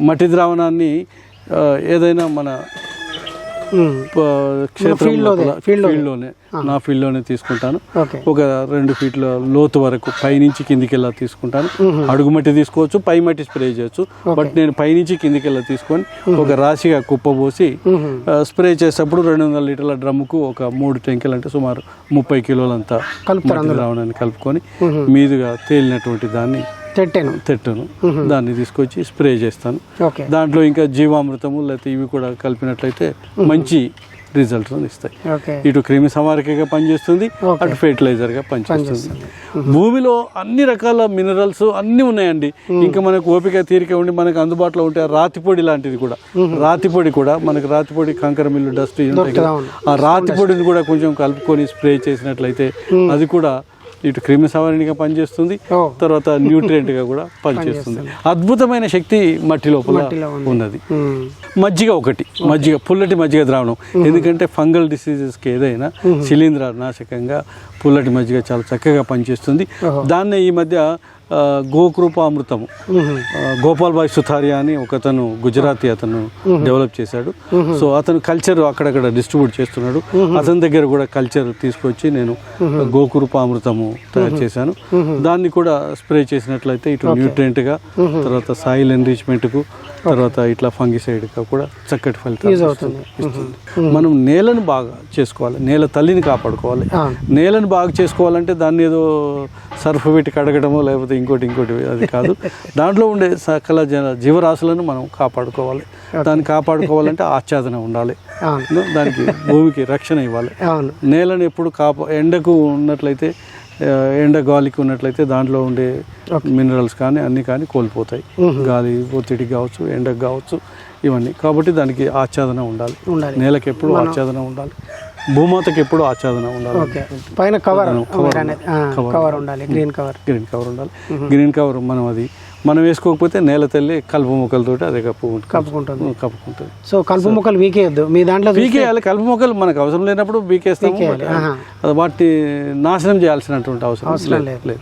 మట్టి ద్రావణాన్ని ఏదైనా మన. ఫీల్డ్లోనే నా ఫీల్డ్లోనే తీసుకుంటాను. ఒక రెండు ఫీట్ల లోతు వరకు పైనుంచి కిందికి వెళ్ళా తీసుకుంటాను అడుగు మట్టి తీసుకోవచ్చు పై మట్టి స్ప్రే చేయొచ్చు. బట్ నేను పైనుంచి కిందికి వెళ్ళా తీసుకొని ఒక రాశిగా కుప్ప పోసి ఉహు. ఆ, స్ప్రే చేసేటప్పుడు రెండు వందల లీటర్ల డ్రమ్ముకు ఒక మూడు టెంకెలు అంటే సుమారు ముప్పై కిలోలంతా కలుపుతారు మట్టి ద్రావణాన్ని కలుపుకొని మీదుగా తేలినటువంటి దాన్ని తెట్టాను. తెట్టును. దాన్ని తీసుకొచ్చి స్ప్రే చేస్తాను. దాంట్లో ఇంకా జీవామృతము లేకపోతే ఇవి కూడా కలిపినట్లయితే మంచి రిజల్ట్స్ ఇస్తాయి. ఇటు క్రిమి సంహారకగా పనిచేస్తుంది. అటు ఫెర్టిలైజర్గా పనిచేస్తుంది. భూమిలో అన్ని రకాల మినరల్స్ అన్నీ ఉన్నాయండి. ఇంకా మనకు ఓపిక తీరిక ఉండి మనకు అందుబాటులో ఉంటే రాతిపొడి లాంటిది కూడా. రాతిపొడి కూడా మనకు రాతిపొడి కంకర మిల్లు డస్ట్. ఆ రాతిపొడిని కూడా కొంచెం కలుపుకొని స్ప్రే చేసినట్లయితే అది కూడా ఇటు క్రిమి సంహారణగా పనిచేస్తుంది తర్వాత న్యూట్రియంట్గా కూడా పనిచేస్తుంది. అద్భుతమైన శక్తి మట్టి లోపల. ఉన్నది. మజ్జిగ ఒకటి మజ్జిగ పుల్లటి మజ్జిగ ద్రావణం. ఎందుకంటే ఫంగల్ డిసీజెస్కి ఏదైనా శిలీంధ్ర నాశకంగా పుల్లటి మజ్జిగ చాలా చక్కగా పనిచేస్తుంది. దాన్నే ఈ మధ్య గోకృపామృతము. గోపాల్ భాయ్ సుథారియా అని ఒకతను గుజరాతీ అతను డెవలప్ చేశాడు. సో అతను కల్చర్ అక్కడక్కడ డిస్ట్రిబ్యూట్ చేస్తున్నాడు. అతని దగ్గర కూడా కల్చర్ తీసుకొచ్చి నేను గోకృపామృతము తయారు చేశాను. దాన్ని కూడా స్ప్రే చేసినట్లయితే ఇటు న్యూట్రియంట్గా తర్వాత సాయిల్ ఎన్రిచ్మెంట్కు తర్వాత ఇట్లా ఫంగిసైడ్గా కూడా చక్కటి ఇస్తుంది. మనం నేలను బాగా చేసుకోవాలి. నేల తల్లిని కాపాడుకోవాలి. నేలను బాగా చేసుకోవాలంటే దాన్ని ఏదో సర్ఫ్ పెట్టి కడగడమో లేకపోతే ఇంకోటి ఇంకోటి అది కాదు. దాంట్లో ఉండే సకల జన జీవరాశులను మనం కాపాడుకోవాలి. దాన్ని కాపాడుకోవాలంటే ఆచ్ఛాదన ఉండాలి. దానికి భూమికి రక్షణ ఇవ్వాలి. నేలను ఎప్పుడు కాపా ఎండకు ఉన్నట్లయితే ఎండ గాలికి ఉన్నట్లయితే దాంట్లో ఉండే మినరల్స్ కానీ అన్నీ కానీ కోల్పోతాయి. గాలి ఒత్తిడి కావచ్చు ఎండకు కావచ్చు ఇవన్నీ. కాబట్టి దానికి ఆచ్ఛాదన ఉండాలి. ఉండాలి. నేలకి ఎప్పుడు ఆచ్ఛాదన ఉండాలి. భూమాతకి ఎప్పుడు ఆచ్ఛాదన ఉండాలి. ఓకే. పైన కవర్ కవర్ ఉండాలి. Green cover. గ్రీన్ కవర్ ఉండాలి. గ్రీన్ కవర్ మనం అది మనం వేసుకోకపోతే నేల తల్లి కలుపు మొక్కలతోటి అదే కప్పు కప్పుకుంటుంది. కప్పుకుంటుంది. సో కలుపు మొక్కలు వీకేయద్దు. మీ దాంట్లో పీకేయాలి కలుపు మొక్కలు మనకు అవసరం లేనప్పుడు ఆహా. అది వాటిని నాశనం చేయాల్సినటువంటి అవసరం అవసరం లేదు.